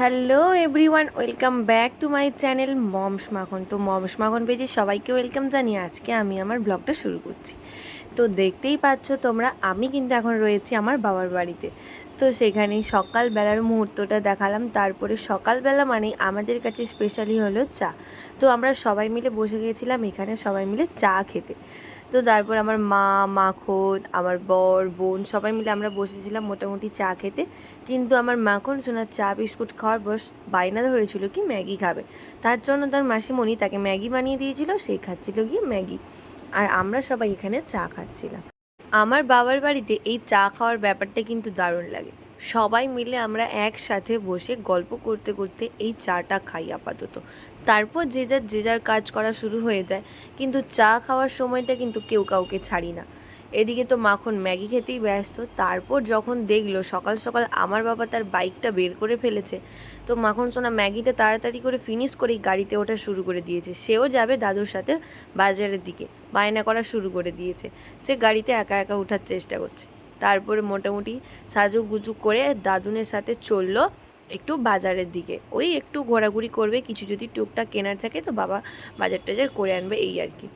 Hello everyone, welcome back to my channel Mom's Makhan. তো moms মাখন পেজে সবাইকে ওয়েলকাম জানিয়ে আজকে আমি আমার ব্লগটা শুরু করছি। তো দেখতেই পাচ্ছ তোমরা, আমি কিন্তু এখন রয়েছি আমার বাবার বাড়িতে। তো সেখানে সকালবেলার মুহূর্তটা দেখালাম, তারপরে সকালবেলা মানে আমাদের কাছে স্পেশালি হলো চা। তো আমরা সবাই মিলে বসে গিয়েছিলাম, এখানে সবাই মিলে চা খেতে। তো তারপর আমার মা মাখন আমার বর, বোন সবাই মিলে আমরা বসেছিলাম মোটামুটি চা খেতে। কিন্তু আমার মাখন সোনার চা, বিস্কুট খাওয়ার বস বায়না ধরেছিল কি ম্যাগি খাবে। তার জন্য তার মাসিমণি তাকে ম্যাগি বানিয়ে দিয়েছিল, সে খাচ্ছিল গিয়ে ম্যাগি। আর আমরা সবাই এখানে চা খাচ্ছিলাম। আমার বাবার বাড়িতে এই চা খাওয়ার ব্যাপারটা কিন্তু দারুণ লাগে। সবাই মিলে আমরা একসাথে বসে গল্প করতে করতে এই চাটা খাই আপাতত। তারপর যে যার যে যার কাজ করা শুরু হয়ে যায়, কিন্তু চা খাওয়ার সময়টা কিন্তু কেউ কাউকে ছাড়ি না। এদিকে তো মাখন ম্যাগি খেতেই ব্যস্ত, তারপর যখন দেখল সকাল সকাল আমার বাবা তার বাইকটা বের করে ফেলেছে, তো মাখন সোনা ম্যাগিটা তাড়াতাড়ি করে ফিনিশ করেই গাড়িতে ওঠা শুরু করে দিয়েছে। সেও যাবে দাদুর সাথে বাজারের দিকে, বায়না করা শুরু করে দিয়েছে। সে গাড়িতে একা একা ওঠার চেষ্টা করছে। তারপরে মোটামুটি সাজু গুজু করে দাদুনের সাথে চলল একটু বাজারের দিকে। ওই একটু ঘোরাঘুরি করবে, কিছু যদি টুকটাক কেনার থাকে তো বাবা বাজার টাজার করে আনবে, এই আর কি।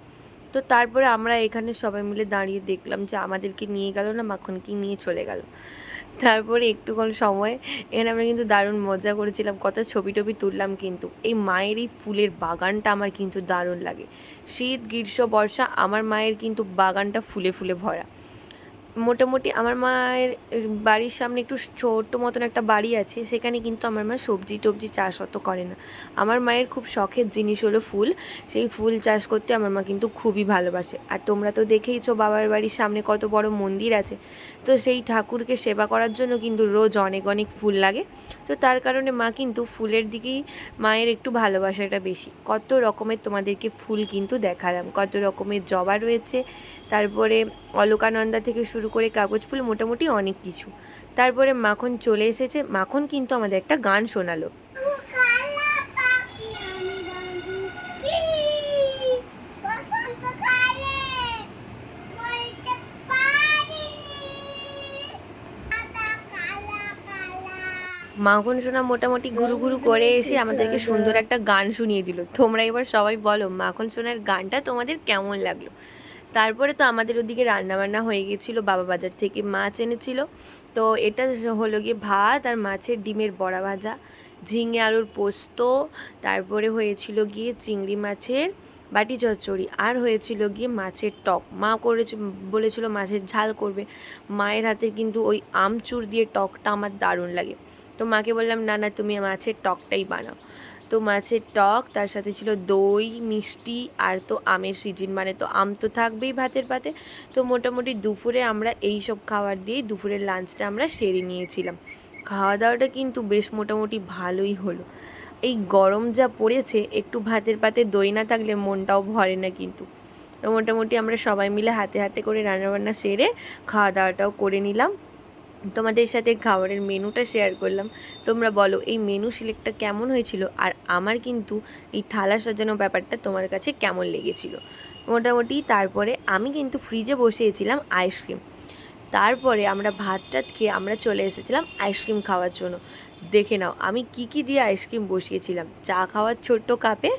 তো তারপরে আমরা এখানে সবাই মিলে দাঁড়িয়ে দেখলাম যে আমাদেরকে নিয়ে গেল না মাখনকে নিয়ে চলে গেল। তারপরে একটুক্ষণ সময় এখানে আমরা কিন্তু দারুণ মজা করেছিলাম, কত ছবি টবি তুললাম কিন্তু। এই মায়ের এই ফুলের বাগানটা আমার কিন্তু দারুণ লাগে। শীত, গ্রীষ্ম, বর্ষা, আমার মায়ের কিন্তু বাগানটা ফুলে ফুলে ভরা। মোটামুটি আমার মায়ের বাড়ির সামনে একটু ছোট্ট মতন একটা বাড়ি আছে, সেখানে কিন্তু আমার মা সবজি টবজি চাষ অত করে না। আমার মায়ের খুব শখের জিনিস হলো ফুল। সেই ফুল চাষ করতে আমার মা কিন্তু খুবই ভালোবাসে। আর তোমরা তো দেখেইছো বাবার বাড়ির সামনে কত বড় মন্দির আছে। তো সেই ঠাকুরকে সেবা করার জন্য কিন্তু রোজ অনেক অনেক ফুল লাগে। তো তার কারণে মা কিন্তু ফুলের দিকেই মায়ের একটু ভালোবাসাটা বেশি। কত রকমের তোমাদেরকে ফুল কিন্তু দেখালাম। কত রকমের জবা রয়েছে। তারপরে অলকানন্দা থেকে শুরু করে কাগজ ফুল মোটামুটি অনেক কিছু। তারপরে মাখন চলে এসেছে। মাখন কিন্তু আমাদের একটা গান শোনালো। মাখন শোনা মোটামুটি গুরু গুরু করে এসে আমাদেরকে সুন্দর একটা গান শুনিয়ে দিল। তোমরা এবার সবাই বলো, মাখন সোনার গানটা তোমাদের কেমন লাগল? তারপরে তো আমাদের ওদিকে রান্নাবান্না হয়ে গেছিল, বাবা বাজার থেকে মাছ এনেছিল। তো এটা হলো গিয়ে ভাত আর মাছের ডিমের বড়া ভাজা, ঝিঙে আলুর পোস্ত, তারপরে হয়েছিল গিয়ে চিংড়ি মাছের বাটি চচ্চড়ি, আর হয়েছিল গিয়ে মাছের টক। মা করেছে, বলেছিল মাছের ঝাল করবে। মায়ের হাতে কিন্তু ওই আমচুর দিয়ে টকটা আমার দারুণ লাগে। তো মাকে বললাম, না না, তুমি মাছের টকটাই বানাও। তো মাছের টক, তার সাথে ছিল দই, মিষ্টি আর তো আমের সিজন। মানে তো আম তো থাকবেই ভাতের পাতে। তো মোটামুটি দুপুরে আমরা এই সব খাবার দিয়েই দুপুরের লাঞ্চটা আমরা সেরে নিয়েছিলাম। খাওয়া দাওয়াটা কিন্তু বেশ মোটামুটি ভালোই হলো। এই গরম যা পড়েছে, একটু ভাতের পাতে দই না থাকলে মনটাও ভরে না কিন্তু। তো মোটামুটি আমরা সবাই মিলে হাতে হাতে করে রান্নাবান্না সেরে খাওয়া দাওয়াটাও করে নিলাম। তোমাদের সাথে খাবারের মেনুটা শেয়ার করলাম। তোমরা বলো, এই মেনু সিলেক্টটা কেমন হয়েছিল? আর আমার কিন্তু এই থালা সাজানো ব্যাপারটা তোমার কাছে কেমন লেগেছিল? মোটামুটি তারপরে আমি কিন্তু ফ্রিজে বসিয়েছিলাম আইসক্রিম তারপরে আমরা ভাত টাত খেয়ে আমরা চলে এসেছিলাম আইসক্রিম খাওয়ার জন্য। দেখে নাও, আমি কি কি দিয়ে আইসক্রিম বসিয়েছিলাম? চা খাওয়ার ছোট্ট কাপে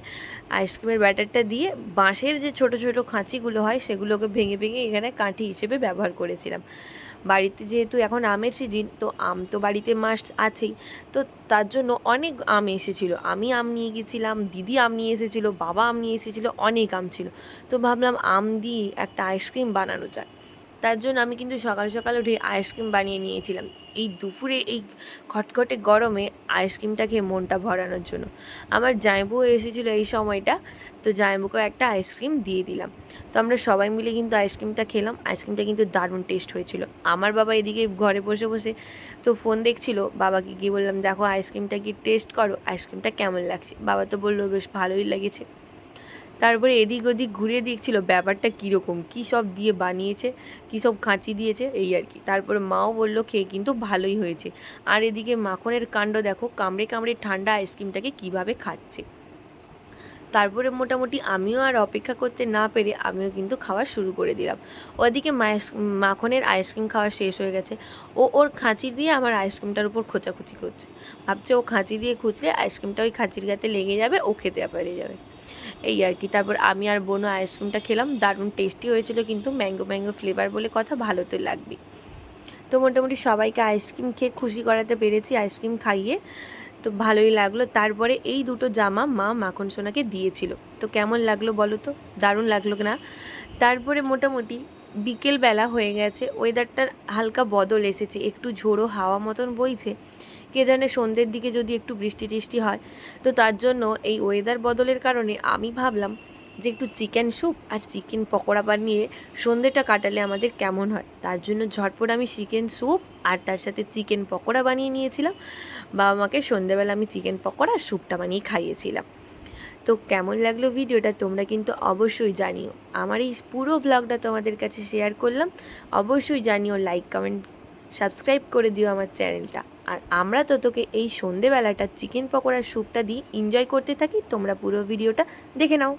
আইসক্রিমের ব্যাটারটা দিয়ে বাঁশের যে ছোট ছোট খাঁচিগুলো হয়, সেগুলোকে ভেঙে ভেঙে এখানে কাঠি হিসেবে ব্যবহার করেছিলাম। বাড়িতে যেহেতু এখন আমের সিজিন তো আম তো বাড়িতে মাস্ট আছেই। তো তার জন্য অনেক আম এসেছিল। আমি আম নিয়ে গেছিলাম, দিদি আম নিয়ে এসেছিল, বাবা আম নিয়ে এসেছিল, অনেক আম ছিল। তো ভাবলাম আম দিয়ে একটা আইসক্রিম বানানো যায় তার জন্য আমি কিন্তু সকাল সকাল উঠে আইসক্রিম বানিয়ে নিয়েছিলাম। এই দুপুরে এই খটখটে গরমে আইসক্রিমটা খেয়ে মনটা ভরানোর জন্য। আমার জায়বু এসেছিল এই সময়টা, তো জায়বুকেও একটা আইসক্রিম দিয়ে দিলাম। তো আমরা সবাই মিলে কিন্তু আইসক্রিমটা খেলাম। আইসক্রিমটা কিন্তু দারুণ টেস্ট হয়েছিল। আমার বাবা এদিকে ঘরে বসে বসে তো ফোন দেখছিল। বাবাকে গিয়ে বললাম, দেখো আইসক্রিমটা কি টেস্ট করো। আইসক্রিমটা কেমন লাগছে? বাবা তো বলল, বেশ ভালোই লেগেছে। তারপরে এদিক ওদিক ঘুরিয়ে দেখছিল ব্যাপারটা কীরকম, কী সব দিয়ে বানিয়েছে, কী সব খাঁচি দিয়েছে, এই আর কি। তারপরে মাও বলল, খেয়ে কিন্তু ভালোই হয়েছে। আর এদিকে মাখনের কাণ্ড দেখো, কামড়ে কামড়ে ঠান্ডা আইসক্রিমটাকে কীভাবে খাচ্ছে। তারপরে মোটামুটি আমিও আর অপেক্ষা করতে না পেরে আমিও কিন্তু খাওয়া শুরু করে দিলাম। ওদিকে মাখনের আইসক্রিম খাওয়া শেষ হয়ে গেছে। ও ওর খাঁচি দিয়ে আমার আইসক্রিমটার উপর খোঁচাখুচি করছে। ভাবছে ও খাঁচি দিয়ে খুঁচলে আইসক্রিমটা ওই খাঁচির গাতে লেগে যাবে, ও খেতে পেরে যাবে। এই আর কি। তারপর আমি আর বোনও আইসক্রিমটা খেলাম, দারুণ টেস্টি হয়েছিল কিন্তু ম্যাঙ্গো ম্যাঙ্গো ফ্লেভার বলে কথা ভালো তো লাগবে তো মোটামুটি সবাইকে আইসক্রিম খেয়ে খুশি করাতে পেরেছি আইসক্রিম খাইয়ে, তো ভালোই লাগল। তারপরে এই দুটো জামা মা মাখন সোনাকে দিয়েছিল। তো কেমন লাগল বলো তো? দারুণ লাগল না? তারপরে মোটামুটি বিকেলবেলা হয়ে গেছে ওয়েদারটার হালকা বদল এসেছে, একটু ঝোড়ো হাওয়া মতন বইছে কে জানে সন্ধ্যের দিকে যদি একটু বৃষ্টি টিষ্টি হয়। তো তার জন্য এই ওয়েদার বদলের কারণে আমি ভাবলাম যে একটু চিকেন স্যুপ আর চিকেন পকোড়া বানিয়ে সন্ধ্যেটা কাটালে আমাদের কেমন হয়। তার জন্য ঝটপট আমি চিকেন স্যুপ আর তার সাথে চিকেন পকোড়া বানিয়ে নিয়েছিলাম। বাবা মাকে সন্ধ্যেবেলা আমি চিকেন পকোড়া আর স্যুপটা বানিয়ে খাইয়েছিলাম। তো কেমন লাগল ভিডিওটা তোমরা কিন্তু অবশ্যই জানিও। আমার এই পুরো ব্লগটা তোমাদের কাছে শেয়ার করলাম। অবশ্যই জানিও লাইক কমেন্ট সাবস্ক্রাইব করে দিও আমার চ্যানেলটা। আর আমরা তো তোকে এই সন্ধেবেলাটা চিকেন পকোড়ার স্যুপটা দিয়ে এনজয় করতে থাকি, তোমরা পুরো ভিডিওটা দেখে নাও।